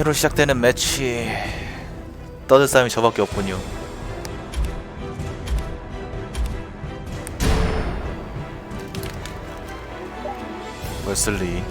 새로 시작되는 매치. 떠들 싸움이 저밖에 없군요. 웨슬리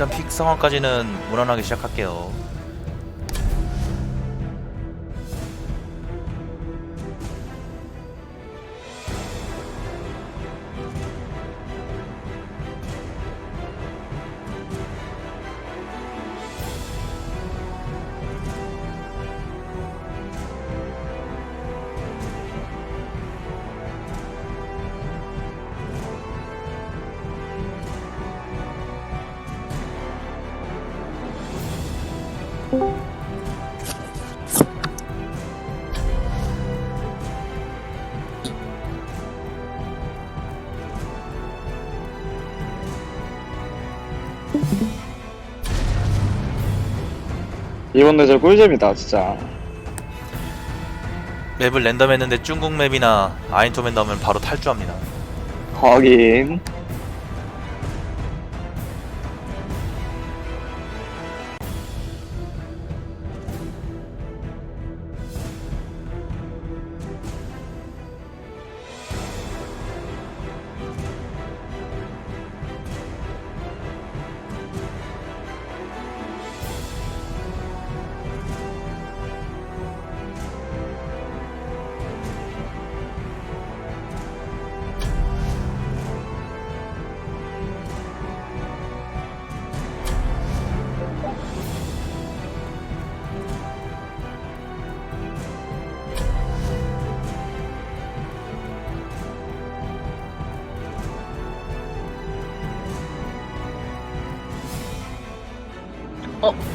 일단 픽 상황까지는 무난하게 시작할게요 이번 대전 꿀잼이다 진짜. 맵을 랜덤 했는데 중국 맵이나 아인토맨 나오면 바로 탈주합니다. 확인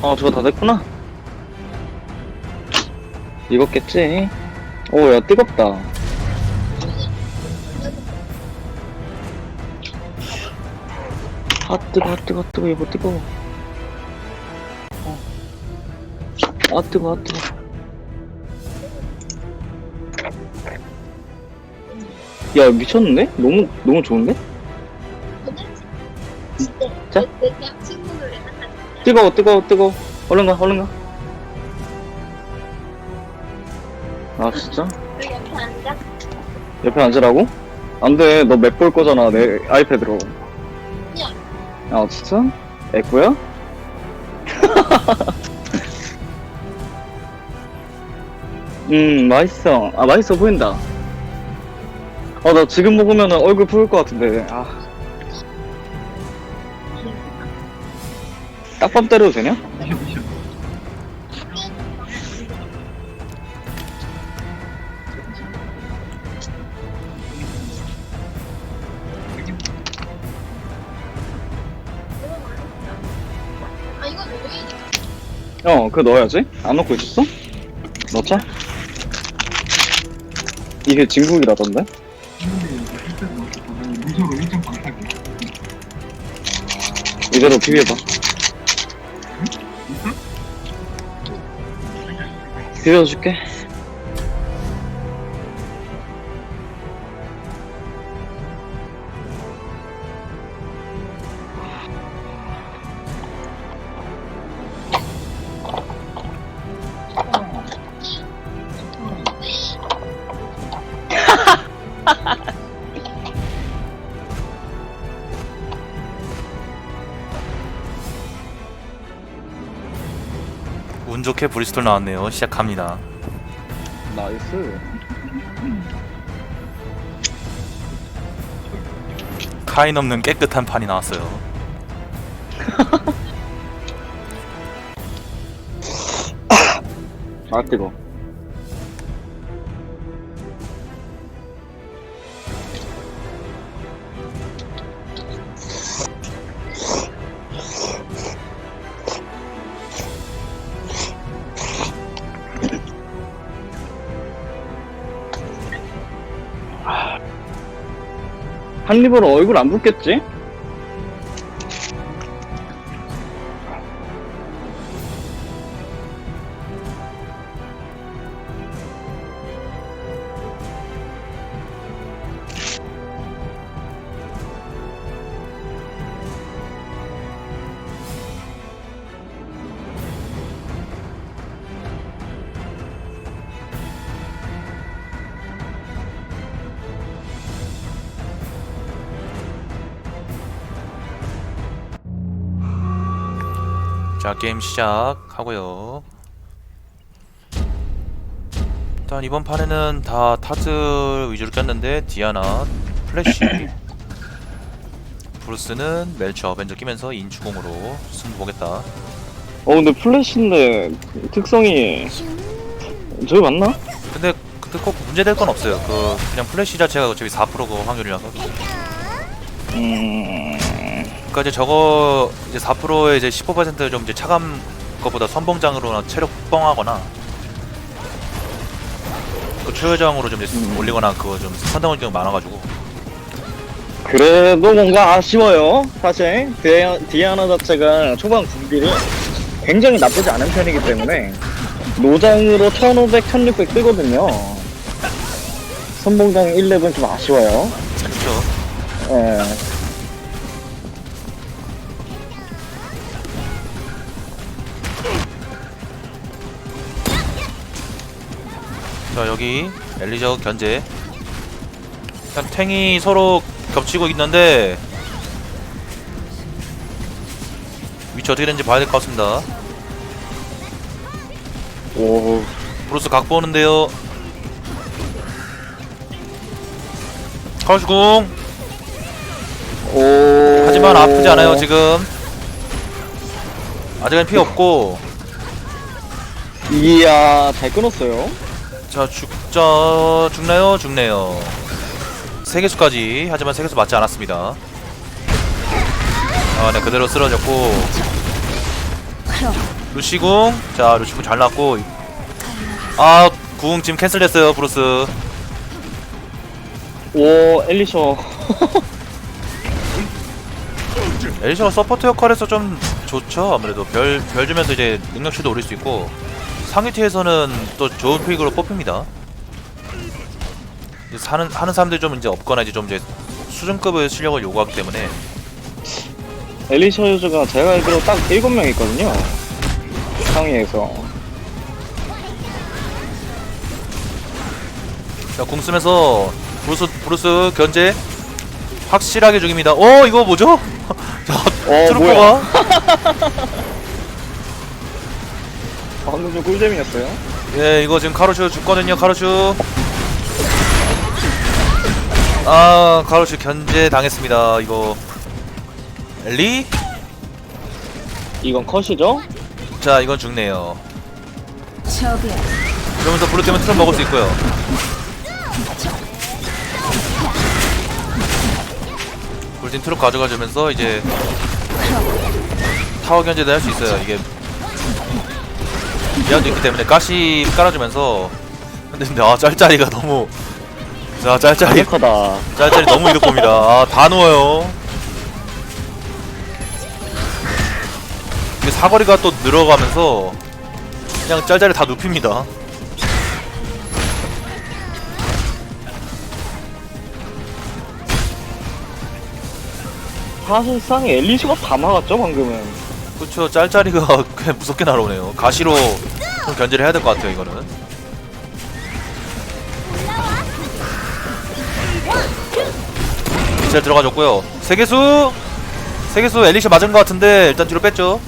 어? 어 저거 다 됐구나 익었겠지 오야 뜨겁다 아 뜨거 아 뜨거 아 뜨거 이거 뜨거워 어. 아 뜨거 아 뜨거 야 미쳤는데? 너무 너무 좋은데? 뜨거워 뜨거워 뜨거워 얼른 가 얼른 가아 진짜? 그 옆에 앉아. 옆에 앉으라고? 안돼 너 맵 볼 거잖아 내 아이패드로 야. 아 진짜? 애꾸야? 음 맛있어 아 맛있어 보인다 아 나 지금 먹으면 얼굴 부을 것 같은데 아 딱밤 때려도 되냐? 어 그거 넣어야지 안 넣고 있었어? 넣자 이게 진국이라던데? 이대로 비벼봐. 비벼줄게. 운 좋게 브리스톨 나왔네요. 시작합니다. 나이스. 카인 없는 깨끗한 판이 나왔어요. 아, 뜨거. 한입으로 얼굴 안 붓겠지? 게임 시작하고요. 일단 이번 판에는 다 타즈 위주로 꼈는데 디아나, 플래시, 브루스는 멜처 어벤져 끼면서 인추공으로 승부 보겠다. 어 근데 플래시인데 특성이 저기 맞나? 근데 그때 꼭 문제될 건 없어요. 그 그냥 플래시 자체가 어차피 4%그 확률이라서. 음... 그러니까 이제 저거 이제 4%에 이제 15%좀 이제 차감 것보다 선봉장으로나 체력 뻥하거나 그 초여장으로 좀 이제 음. 올리거나 그거 좀 선당할 경우 많아가지고 그래도 뭔가 아쉬워요 사실 디아, 디아나 자체가 초반 군딜이 굉장히 나쁘지 않은 편이기 때문에 노장으로 1500, 1600 뜨거든요 선봉장 1렙은 좀 아쉬워요 그렇죠. 예. 자 여기 엘리저 견제. 일단 탱이 서로 겹치고 있는데 위치 어떻게 되는지 봐야 될 것 같습니다. 오. 브루스 각 보는데요. 카우슈궁 오... 하지만 아프지 않아요 지금. 아직은 피 없고. 이야 잘 끊었어요 자 죽자 죽나요? 죽네요. 세계수까지. 하지만 세계수 맞지 않았습니다. 아네 그대로 쓰러졌고. 루시궁. 자 루시궁 잘 났고. 아궁 지금 캔슬됐어요 브루스. 오 엘리셔. 엘리셔가 서포트 역할에서 좀 좋죠. 아무래도 별, 별 주면서 이제 능력치도 올릴 수 있고 상위티에서는 또 좋은 픽으로 뽑힙니다. 사는, 하는 사람들이 좀 이제 없거나 이제 좀 이제 수준급의 실력을 요구하기 때문에. 엘리셔 유저가 제가 알기로 딱 7명 있거든요. 상위에서. 자, 공 쓰면서 브루스 브루스 견제 확실하게 죽입니다. 어, 이거 뭐죠? 자, 어, 트루퍼가 방금 좀 꿀잼이었어요 예, 이거 지금 카루슈 죽거든요. 카루슈. 아, 카루슈 견제 당했습니다. 이거 엘리? 이건 컷이죠? 자, 이건 죽네요. 그러면서 블루 때문에 트럼 먹을 수 있고요. 골든 트럭 가져가주면서 이제 타워 견제도 할 수 있어요. 이게 미안도 있기 때문에 가시 깔아주면서. 근데, 근데 아 짤짤이가 너무 자 짤짤이. 강력하다. 짤짤이 너무 이득 봅니다. 아, 다 누워요. 이게 사거리가 또 늘어가면서 그냥 짤짤이 다 눕힙니다. 사실상 엘리시가 다 막았죠 방금은. 그쵸 짤짤이가 꽤 무섭게 날아오네요. 가시로 좀 견제를 해야 될 것 같아요 이거는. 잘 들어가줬고요. 세계수! 세계수 엘리시 맞은 것 같은데 일단 뒤로 뺐죠?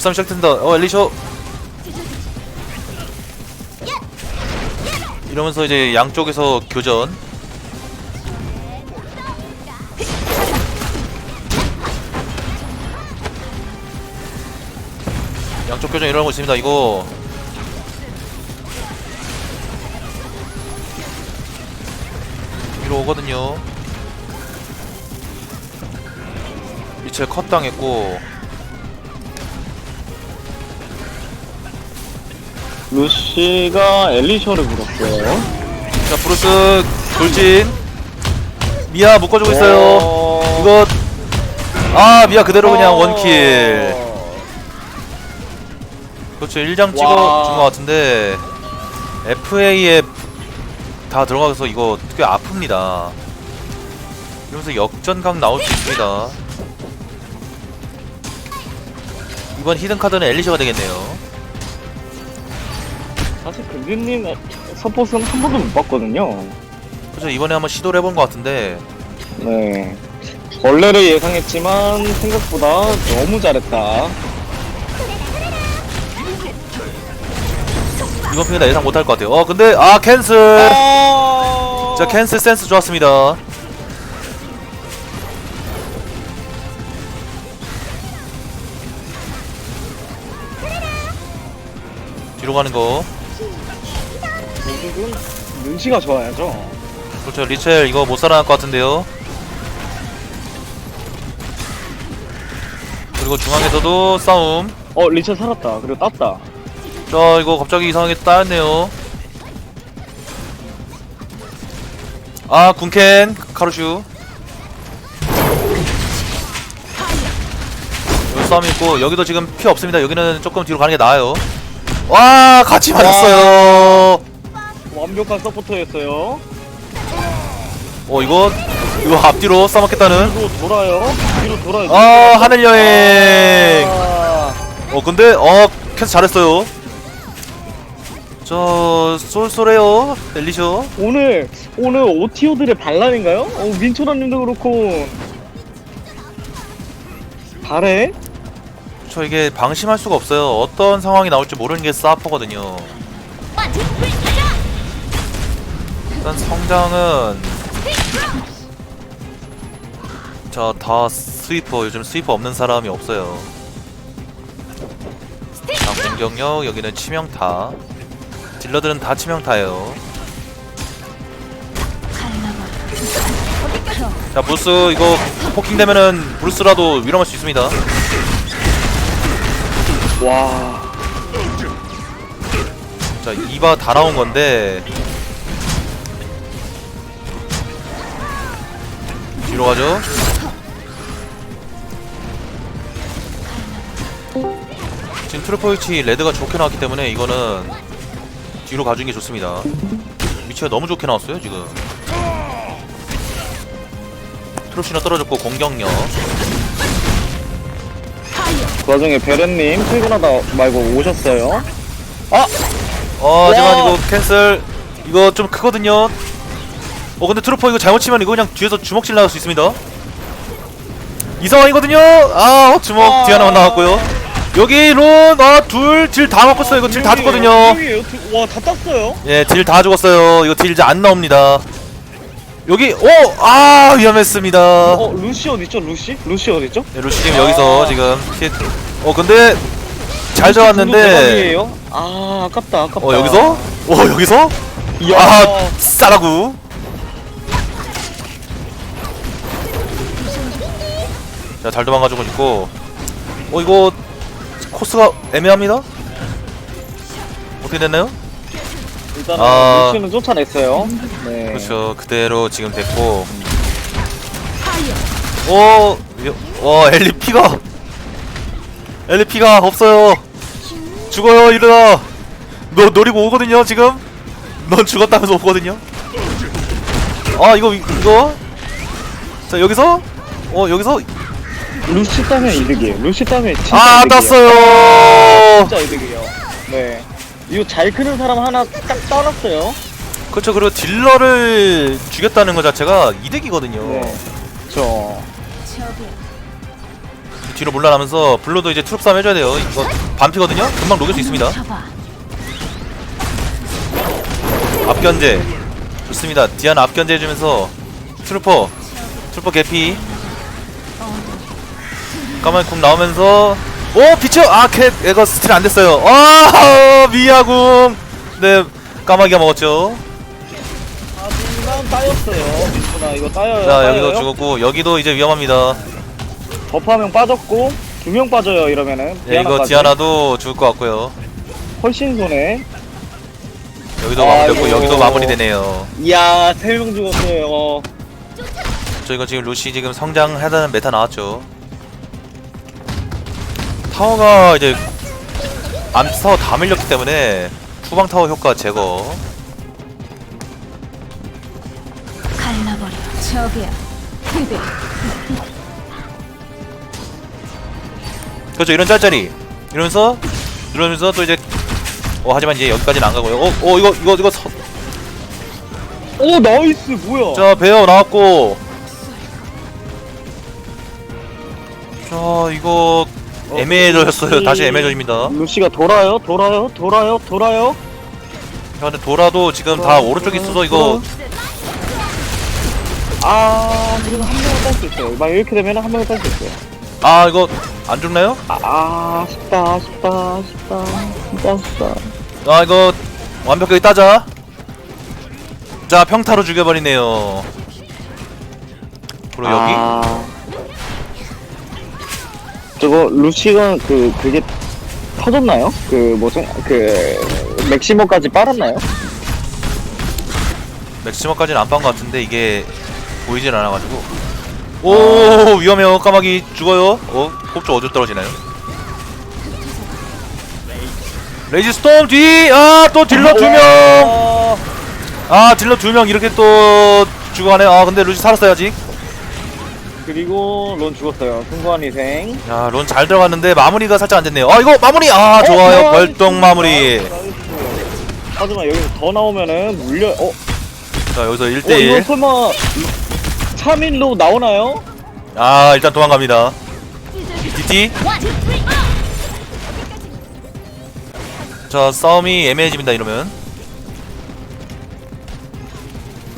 싸움 시작된다. 어 엘리쇼 이러면서 이제 양쪽에서 교전 쪽 교전 일어나고 있습니다. 이거 위로 오거든요. 리첼 컷 당했고 루시가 엘리셔를 물었어요. 자 브루스 돌진 미아 묶어주고 있어요. 어... 이거 아 미아 그대로 그냥 어. 원킬. 그렇죠 1장 찍어 와. 준것 같은데 FA에 다 들어가서 이거 꽤 아픕니다 이러면서 역전각 나올 수 있습니다 이번 히든카드는 엘리셔가 되겠네요 사실 근규님 서폿은 한 번도 못 봤거든요. 그래서 이번에 한번 시도를 해본 것 같은데 네. 벌레를 예상했지만 생각보다 너무 잘했다. 이번 편이다 예상 못할 것 같아요. 어 근데 아 캔슬! 아... 자 캔슬 센스 좋았습니다. 뒤로 가는 거. 결국은 눈치가 좋아야죠. 그렇죠. 리첼 이거 못 살아날 것 같은데요. 그리고 중앙에서도 싸움. 어 리처 살았다. 그리고 땄다. 자 이거 갑자기 이상하게 따였네요. 아 군캔 카루슈. 여기 싸움 있고 여기도 지금 피 없습니다. 여기는 조금 뒤로 가는 게 나아요. 와 같이 맞았어요. 완벽한 서포터였어요. 어 이거 이거 앞뒤로 싸먹겠다는. 뒤로 돌아요. 뒤로 돌아요. 아 하늘 여행. 아, 어 근데 어 캐스 잘했어요 저 쏠쏠해요. 엘리쇼 오늘 오늘 오티오들의 반란인가요? 어 민초라님도 그렇고. 잘해. 저 이게 방심할 수가 없어요. 어떤 상황이 나올지 모르는 게 사퍼거든요. 일단 성장은 자다 스위퍼. 요즘 스위퍼 없는 사람이 없어요. 자 공격력 여기는 치명타 딜러들은 다 치명타예요. 자 브루스 이거 포킹 되면은 브루스라도 위험할 수 있습니다. 와. 자 이바 다 나온 건데. 뒤로 가죠. 지금 트루퍼위치 레드가 좋게 나왔기 때문에 이거는 뒤로 가주는 게 좋습니다. 위치가 너무 좋게 나왔어요 지금. 트루시나 떨어졌고 공격력. 그 와중에 베렌님 퇴근하다 말고 오셨어요. 어 하지만 와. 이거 캔슬 이거 좀 크거든요. 어 근데 트루퍼 이거 잘못 치면 이거 그냥 뒤에서 주먹질 나갈 수 있습니다. 이 상황이거든요. 아 주먹 아. 뒤에 하나만 나왔고요 여기 론아둘딜 다 맞고 있어요 이거 딜 다 죽거든요 와 다 땄어요. 예 딜 다 죽었어요 이거 딜 이제 안 나옵니다 여기 오 아 위험했습니다 어 루시 어디 있죠? 루시? 루시 어디 있죠? 네, 루시님 여기서 지금 킷. 어 근데 잘 대박이에요? 아 아깝다 아깝다. 어 여기서 오 여기서 이야. 아 싸라구 자 잘 도망가지고 있고 어 이거 코스가 애매합니다 어떻게 됐나요? 일단은 아. 루시는 쫓아냈어요. 네. 그렇죠. 그대로 지금 됐고. 오, 여- 와 엘리 피가 엘리 피가 없어요. 죽어요 일어나. 너 노리고 오거든요 지금. 넌 죽었다면서 오거든요. 아 이거 이거. 자 여기서 어 여기서 루시 따면 이득이에요. 루시 따면 진짜 아 이득이에요. 땄어요. 진짜 이득이에요. 네. 이거 잘 크는 사람 하나 딱 따놨어요. 그렇죠. 그리고 딜러를 죽였다는 것 자체가 이득이거든요. 네. 저. 뒤로 물러나면서 블루도 이제 트룹 싸움 해줘야 돼요. 이거 반피거든요. 금방 녹일 수 있습니다. 앞견제 좋습니다. 디아나 앞견제 해주면서 트루퍼 트루퍼 개피 까만 궁 나오면서 오 비쳐 아캣 이거 스틸 안 됐어요. 아 미야궁 네 까마귀가 먹었죠. 하지만 따였어요. 민구나 이거 따여요. 자 따여요. 여기도 죽었고 여기도 이제 위험합니다. 버프 한명 빠졌고 두 명 빠져요 이러면은. 네, 이거 디아나까지. 디아나도 죽을 것 같고요. 훨씬 손해. 여기도 아이고. 마무리됐고 여기도 마무리되네요. 이야 세 명 죽었어요. 저희가 지금 루시 지금 성장하다는 메타 나왔죠. 타워가 이제 암 타워 다 밀렸기 때문에 후방 타워 효과 제거. 갈라버려. 저기야. 그대. 그렇죠 이런 짤짤이 이러면서 이러면서 또 이제 어 하지만 이제 여기까지는 안 가고요. 어, 어 이거 이거 이거 서, 오 나이스 뭐야? 자 베어 나왔고. 자 이거 어, 애매해졌어요. 루시- 다시 애매해집니다. 루시가 돌아요, 돌아요, 돌아요, 돌아요. 자 근데 돌아도 지금 다 오른쪽에 있어서 이거 아 그리고 한 명을 딸수 있어요. 막 이렇게 되면 한 명을 딸수 있어요. 아 이거 안 죽나요? 아, 아 쉽다, 쉽다, 쉽다, 진짜 쉽다. 아 이거 완벽하게 따자 자 평타로 죽여버리네요 그리고 여기 아, 저거 루시가 그 그게 터졌나요? 그 뭐죠? 그 맥시머까지 빨았나요? 맥시머까지는 안 빤 것 같은데 이게 보이질 않아가지고 오 위험해요 까마귀 죽어요 어? 홉조 어디로 떨어지나요? 레이지 스톰 뒤! 아또 딜러 두명 아, 아 딜러 두 명 이렇게 또 죽어가네 아 근데 루시 살았어요 아직 그리고 론 죽었어요. 승부한 희생. 야 론 잘 들어갔는데 마무리가 살짝 안 됐네요 아 이거 마무리 아 좋아요 어, 벌떡 마무리. 하지만 여기서 더 나오면은 물려. 어, 자 여기서 어 이거 1대1 설마 3인로 나오나요? 아 일단 도망갑니다 DT 자 싸움이 애매해집니다 이러면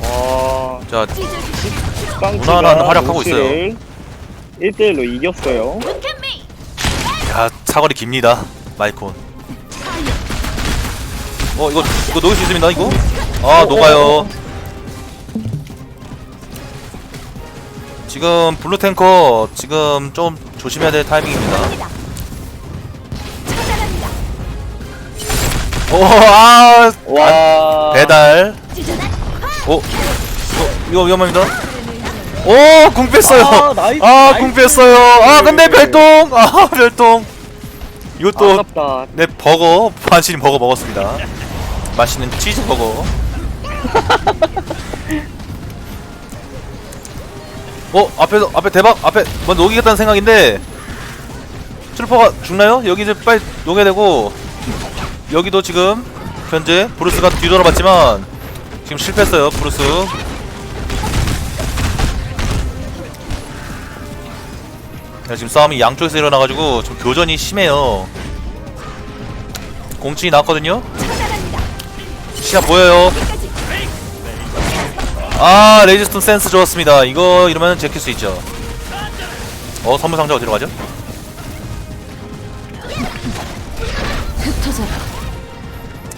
와, 자 무난한 활약하고 루시를 1대1로 이겼어요. 야, 사거리 깁니다 마이콘. 어 이거 이거 녹일 수 있습니다 이거? 아 녹아요. 지금 블루 탱커 지금 좀 조심해야 될 타이밍입니다. 오아 와, 배달. 오 이거, 이거 위험합니다 오 궁 뺐어요 아, 나이스, 아 궁 나이스. 뺐어요 아 근데 별똥 아 별똥 이것도 아깝다. 내 버거 반신이 버거 먹었습니다. 맛있는 치즈 버거. 어 앞에서 앞에 대박 앞에 뭐 녹이겠다는 생각인데 트루퍼가 죽나요? 여기 이제 빨리 녹여야 되고 여기도 지금 현재 브루스가 뒤돌아봤지만 지금 실패했어요 브루스. 지금 싸움이 양쪽에서 일어나가지고 좀 교전이 심해요. 공칭이 나왔거든요. 시야 보여요. 아 레이즈스톤 센스 좋았습니다. 이거 이러면 제킬 수 있죠. 어 선물 상자 어디로 가죠?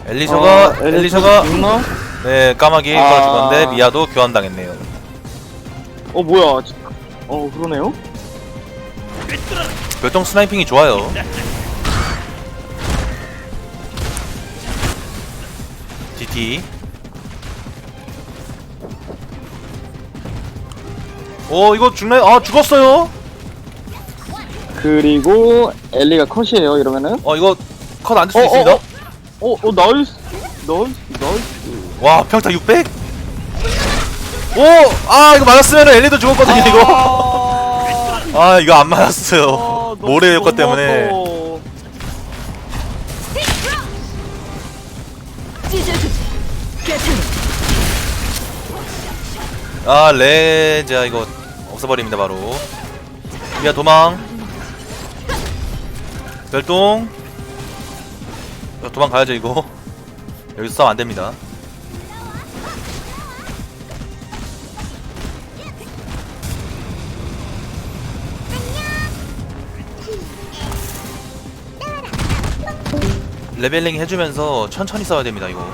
엘리셔가 어, 엘리셔가 죽나? 네 까마귀 아. 걸어 죽었는데 미아도 교환당했네요. 어 뭐야? 어 그러네요. 별똥 스나이핑이 좋아요. GT. 오 이거 죽네. 아 죽었어요. 그리고 엘리가 컷이에요 이러면은? 어 이거 컷 안 될 수도 어, 어, 있습니다. 어, 어 나이스. 나이스 나이스. 와 평타 600? 오! 아 이거 맞았으면 엘리도 죽었거든요 이거 아 이거 안 맞았어요. 모래 효과 때문에. 찢어주지. 아 레자 이거 없애버립니다 바로. 미아 도망. 별똥. 야, 도망가야죠 이거. 여기서 싸움 안됩니다 레벨링 해주면서 천천히 싸워야 됩니다 이거.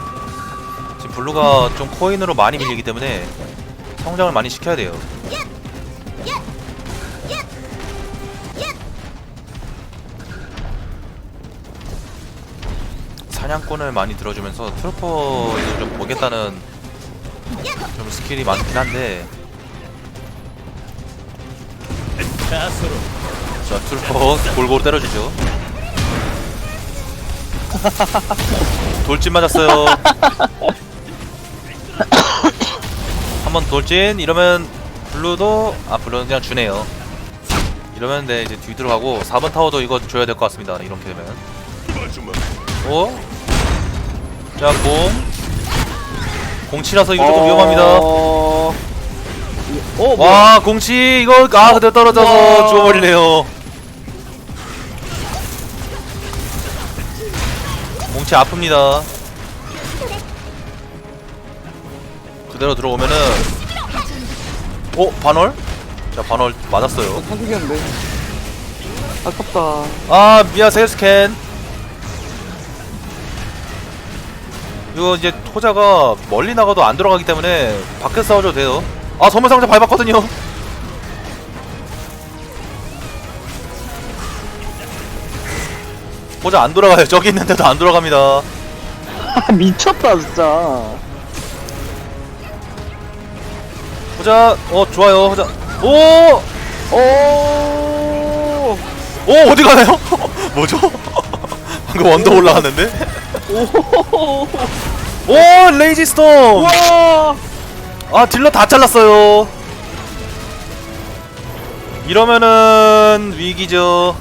지금 블루가 좀 코인으로 많이 밀리기 때문에 성장을 많이 시켜야 돼요. 사냥꾼을 많이 들어주면서 트루퍼에도 좀 보겠다는 좀 스킬이 많긴 한데. 자 트루퍼 골고루 때려주죠 돌진 맞았어요. 한번 돌진. 이러면 블루도 아 블루는 그냥 주네요. 이러면 네 이제 뒤 들어가고 4번 타워도 이거 줘야 될 것 같습니다. 이렇게 되면. 오? 자 공. 공치라서 이거 조금 위험합니다. 어... 어, 뭐야? 와 공치. 이거 아 그대로 떨어져서 와. 죽어버리네요 공치 아픕니다. 그대로 들어오면은 오 반월? 자 반월 맞았어요. 사기겠는데. 아깝다. 아 미아 세스캔. 이거 이제 토자가 멀리 나가도 안 들어가기 때문에 밖에서 싸워줘도 돼요. 아 선물 상자 밟았거든요 토자 안 돌아가요. 저기 있는데도 안 돌아갑니다. 아, 미쳤다 진짜. 토자. 어 좋아요. 토자. 오! 오! 오 어디 가나요? 뭐죠? 방금 언더 올라갔는데? 오. 오 레이지 스톰! 와! 아 딜러 다 잘랐어요. 이러면은 위기죠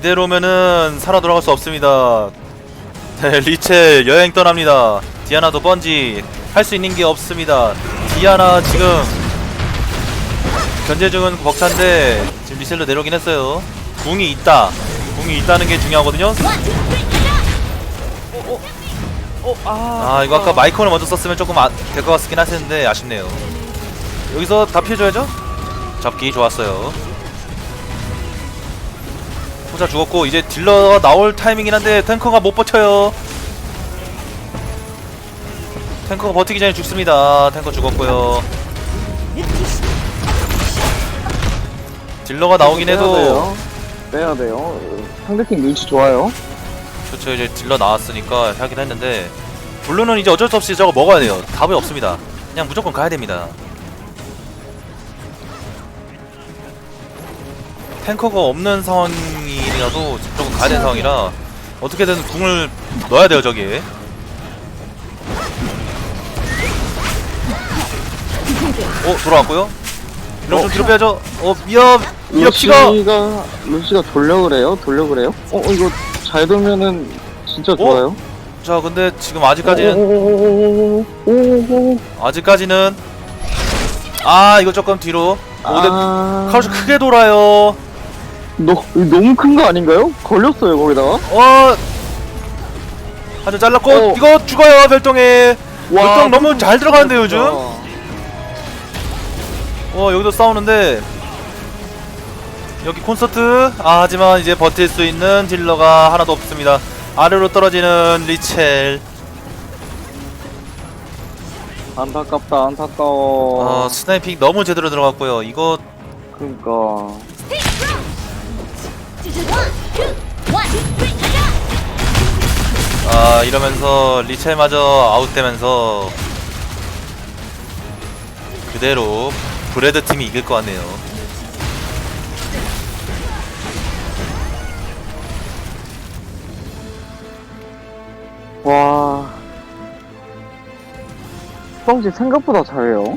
이대로면은 살아 돌아갈 수 없습니다. 네, 리첼 여행 떠납니다. 디아나도 번지 할 수 있는 게 없습니다. 디아나 지금 견제 중은 벅찬데 지금 리첼로 내려오긴 했어요. 궁이 있다. 궁이 있다는 게 중요하거든요. 아. 이거 아까 마이콘을 먼저 썼으면 조금 아, 될것 같긴 하셨는데 아쉽네요. 여기서 다 피해줘야죠? 잡기 좋았어요 호자 죽었고 이제 딜러가 나올 타이밍이긴 한데 탱커가 못 버텨요. 탱커가 버티기 전에 죽습니다. 탱커 죽었고요. 딜러가 나오긴 해도. 빼야 돼요. 상대팀 눈치 좋아요. 그렇죠. 이제 딜러 나왔으니까 하긴 했는데 블루는 이제 어쩔 수 없이 저거 먹어야 돼요. 답이 없습니다. 그냥 무조건 가야 됩니다. 탱커가 없는 상황 이라도 무조건 가야 되는 상황이라 어떻게든 궁을 넣어야 돼요 저기에 어 돌아왔고요 이러면 좀 뒤로 빼야죠 어 미어 미어 피가 루시가 루시가 돌려 그래요 돌려 그래요 어 어, 이거 잘 돌면은 진짜 좋아요 자 근데 지금 아직까지는 오오오오오오오오 아직까지는 아 이거 조금 뒤로 오데 아 카루시 크게 돌아요 너, 너무 큰 거 아닌가요? 걸렸어요 거기다가. 어. 한 점 잘랐고 어. 이거 죽어요 별똥에. 별똥 너무 잘 들어가는데 요즘. 어 여기도 싸우는데. 여기 콘서트? 아 하지만 이제 버틸 수 있는 딜러가 하나도 없습니다. 아래로 떨어지는 리첼. 안타깝다 안타까워. 어 스나이핑 너무 제대로 들어갔고요. 이거 그니까 이러면서 리첼마저 아웃되면서 그대로 브레드 팀이 이길 것 같네요. 와. 수성씨 생각보다 잘해요.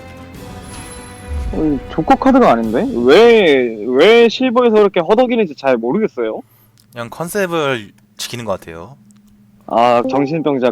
어, 조커 카드가 아닌데? 왜, 왜 실버에서 그렇게 허덕이는지 잘 모르겠어요. 그냥 컨셉을 지키는 것 같아요. 아, 정신병자